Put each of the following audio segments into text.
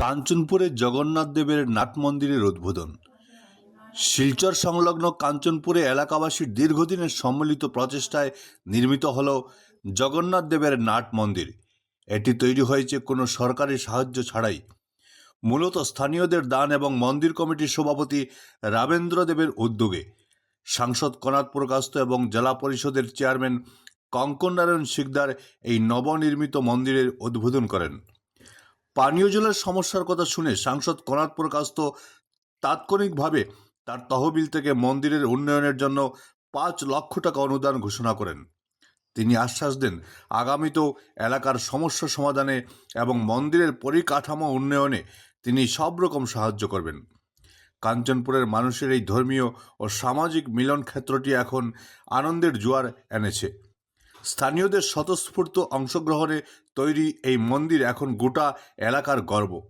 কাঞ্চনপুরে জগন্নাথ দেবের নাট মন্দিরের উদ্বোধন। শিলচর সংলগ্ন কাঞ্চনপুরে এলাকাবাসীর দীর্ঘদিনের সম্মিলিত প্রচেষ্টায় নির্মিত হল জগন্নাথ দেবের নাট মন্দির। এটি তৈরি হয়েছে কোনো সরকারি সাহায্য ছাড়াই। মূলত স্থানীয়দের দান এবং মন্দির কমিটির সভাপতি রাবেন্দ্র দেবের উদ্যোগে। সাংসদ কনাথ প্রকাশত এবং জেলা পরিষদের চেয়ারম্যান কঙ্কন নারায়ণ শিকদার এই নবনির্মিত মন্দিরের উদ্বোধন করেন। পানীয় জলের সমস্যার কথা শুনে সাংসদ কনাথ প্রকাশত তাৎক্ষণিকভাবে তার তহবিল থেকে মন্দিরের উন্নয়নের জন্য পাঁচ লক্ষ টাকা অনুদান ঘোষণা করেন। তিনি আশ্বাস দেন আগামীতেও এলাকার সমস্যা সমাধানে এবং মন্দিরের পরিকাঠামো উন্নয়নে তিনি সব রকম সাহায্য করবেন। কাঞ্চনপুরের মানুষের এই ধর্মীয় ও সামাজিক মিলন ক্ষেত্রটি এখন আনন্দের জোয়ার এনেছে। স্থানীয়দের স্বতঃস্ফূর্ত অংশগ্রহণে তৈরি এই মন্দির এখন গোটা এলাকার গর্ব।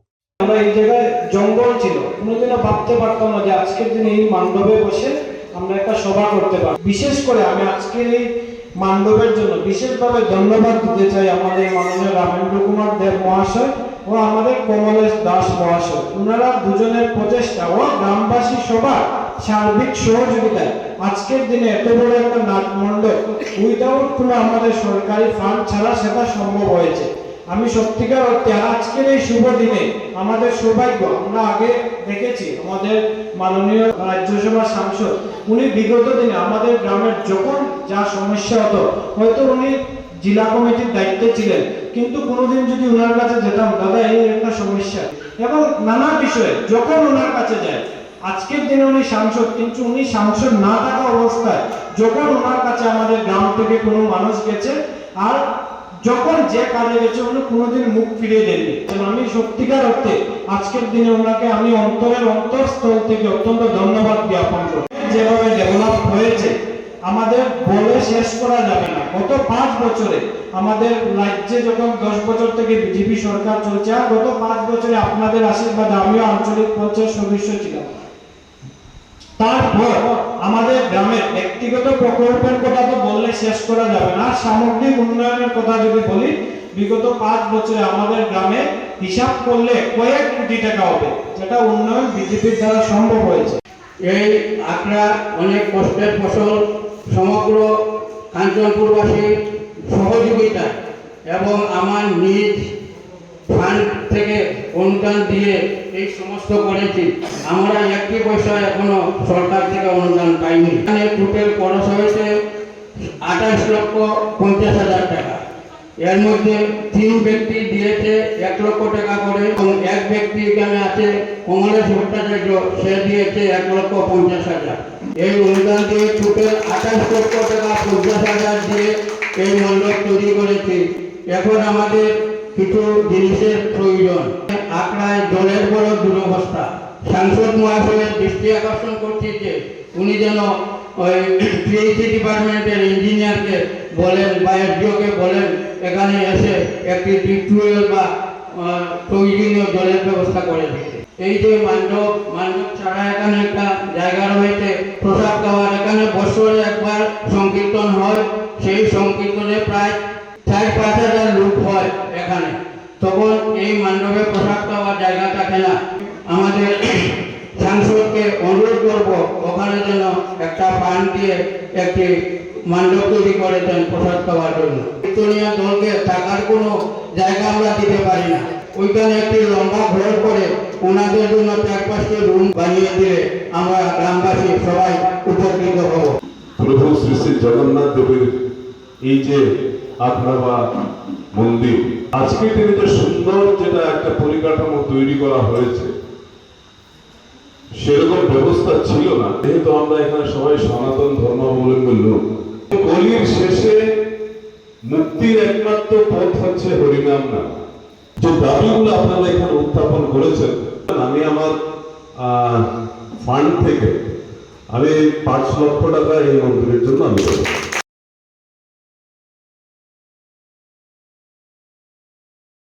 আমরা এই জায়গায় জঙ্গল ছিল। কোনোদিনও ভাবতে পারতাম না যে আজকের দিনে এই মান্ডবে বসে আমরা একটা সভা করতে বিশেষ করে আমি আজকের এই মান্ডবের জন্য বিশেষভাবে ধন্যবাদ দিতে চাই আমাদের মাননীয় রামেন্দ্র কুমার দেব মহাশয় ও আমাদের কমলেশ দাস মহাশয়। ওনারা দুজনের প্রচেষ্টা ও গ্রামবাসী সবার সার্বিক সহযোগিতায়। আজকের দিনে এত বড় একটা নাট মণ্ডপ উইদাউট কোনো আমাদের সরকারি ফান্ড ছাড়া সেটা সম্ভব হয়েছে। আমি সত্যিকার অর্থে আজকের এই শুভ দিনে আমাদের সৌভাগ্য, আমরা আগে দেখেছি আমাদের মাননীয় রাজ্যসভার সাংসদ, উনি বিগত দিনে আমাদের গ্রামের যখন যা সমস্যা হতো, হয়তো উনি জেলা কমিটির দায়িত্বে ছিলেন, কিন্তু কোনোদিন যদি ওনার কাছে যেতাম, দাদা, এই একটা সমস্যা। এবং নানা বিষয়ে যখন ওনার কাছে যায় আজকের দিনে উনি সাংসদ, কিন্তু উনি সাংসদ না থাকা অবস্থায় যখন ওনার কাছে আমাদের গ্রাম থেকে কোনো মানুষ গেছে, আর যখন যে কাজে গেছে উনি কোনোদিন মুখ ফিরিয়ে দেননি। আমি সত্যিকার অর্থে আজকের দিনে ওনাকে আমি অন্তরের অন্তরস্থল থেকে অত্যন্ত ধন্যবাদ জ্ঞাপন করি। যেভাবে ডেভেলপ হয়েছে, আমাদের বলে শেষ করা যাবে না। গত পাঁচ বছরে আমাদের রাজ্যে যখন দশ বছর থেকে বিজেপি সরকার চলছে, আর গত পাঁচ বছরে আপনাদের আশীর্বাদে আমিও আঞ্চলিক পঞ্চায়েত সদস্য ছিলাম। তারপর আমাদের গ্রামের ব্যক্তিগত প্রকল্পের কথা তো বললে শেষ করা যাবে না। সামগ্রিক উন্নয়নের কথা যদি বলি, বিগত পাঁচ বছরে আমাদের গ্রামে হিসাব করলে কয়েক কোটি টাকা হবে, যেটা উন্নয়ন বিজেপির দ্বারা সম্ভব হয়েছে। এই আখড়া অনেক কষ্টের ফসল, সমগ্র কাঞ্চনপুরবাসীর সহযোগিতা এবং আমার নিজ ফান্ড থেকে অনুদান দিয়ে এই সমস্ত করেছি। আমরা একটি পয়সা এখনও সরকার থেকে অনুদান পাইনি। এখানে টোটাল খরচ হয়েছে আঠাশ লক্ষ পঞ্চাশ হাজার টাকা। এর মধ্যে তিন ব্যক্তি দিয়েছে এক লক্ষ টাকা করে এবং এক ব্যক্তি এখানে আছে কমলেশ ভট্টাচার্য। সে দিয়েছে এক লক্ষ পঞ্চাশ হাজার। এই অনুদান দিয়ে টোটাল আঠাশ লক্ষ টাকা পঞ্চাশ হাজার দিয়ে এই মণ্ডপ তৈরি করেছি। এখন আমাদের কিছু জিনিসের সাংসদ মহাশয়ের দৃষ্টি আকর্ষণ করছি যে উনি যেন ওই পিএইচডি ডিপার্টমেন্টের ইঞ্জিনিয়ারকে বলেন বা এসডিওকে বলেন, এখানে এসে একটি টিউবওয়েল বা প্রয়োজনীয় জলের ব্যবস্থা করে দিতে এই যে মান্ডব মান্ডব ছাড়া এখানে একটা জায়গা রয়েছে, প্রসাদ খাওয়ার, এখানে বছরে একবার সংকীর্তন হয়, সেই সংকীর্তনে প্রায় চার পাঁচ হাজার লোক হয় এখানে। তখন এই মান্ডবে প্রসাদ খাওয়ার জায়গা থাকে না আমাদের সাংসদকে অনুরোধ করব, ওখানে যেন একটা ফান্ড দিয়ে একটি মান্ডব তৈরি করে দেন প্রসাদ খাওয়ার জন্য। কীর্তনীয় দলকে থাকার কোনো জায়গা আমরা দিতে পারি না। ওইখানে একটি লম্বা ঘর করে ওনাদের জন্য চার পাঁচটি রুম বানিয়ে দিলে আমরা গ্রামবাসী সবাই উপকৃত হব। প্রভু শ্রী শ্রী জগন্নাথ দেবের এই যে আখড়া বা মন্দির, আজকে দিনে যে সুন্দর যেটা একটা পরিকাঠামো তৈরি করা হয়েছে সেরকম ব্যবস্থা ছিল না। যেহেতু আমরা এখানে সবাই সনাতন ধর্মাবলম্বী লোক কলির শেষে মুক্তির একমাত্র পথ হচ্ছে হরিনাম নাম। যে দাবিগুলো আপনারা এখানে উত্থাপন করেছেন, আমি আমার ফান্ড থেকে আমি পাঁচ লক্ষ টাকা এই মন্দিরের জন্য আমি